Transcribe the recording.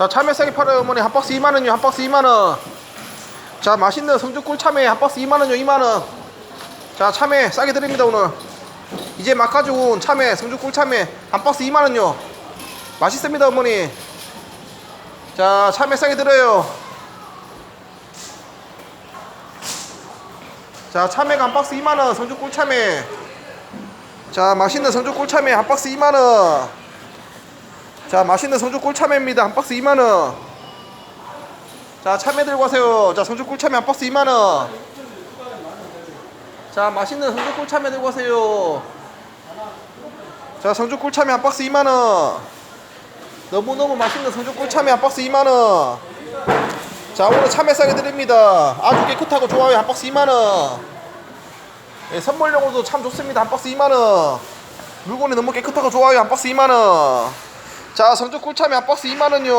자 참외 싸게 팔아요 어머니. 한 박스 2만원요 한 박스 2만원. 자 맛있는 성주 꿀참외 한 박스 2만원요 2만원. 자 참외 싸게 드립니다 오늘. 이제 막 가지고 온 참외 성주 꿀참외 한 박스 2만원요. 맛있습니다 어머니. 자 참외 싸게 드려요. 자 참외가 한 박스 2만원 성주 꿀참외 자 맛있는 성주 꿀참외 한 박스 2만원 자 맛있는 성주 꿀참외입니다. 한 박스 2만원. 자 참외 들고 가세요. 자 성주 꿀참외 한 박스 2만원. 자 맛있는 성주 꿀참외 들고 가세요. 자 성주 꿀참외 한 박스 2만원. 너무너무 맛있는 성주 꿀참외 한 박스 2만원. 자 오늘 참외 싸게 드립니다. 아주 깨끗하고 좋아요. 한 박스 2만원. 예, 선물용으로도 참 좋습니다. 한 박스 2만원. 물건이 너무 깨끗하고 좋아요. 한 박스 2만원 자 성주 꿀참외 한 박스 2만원요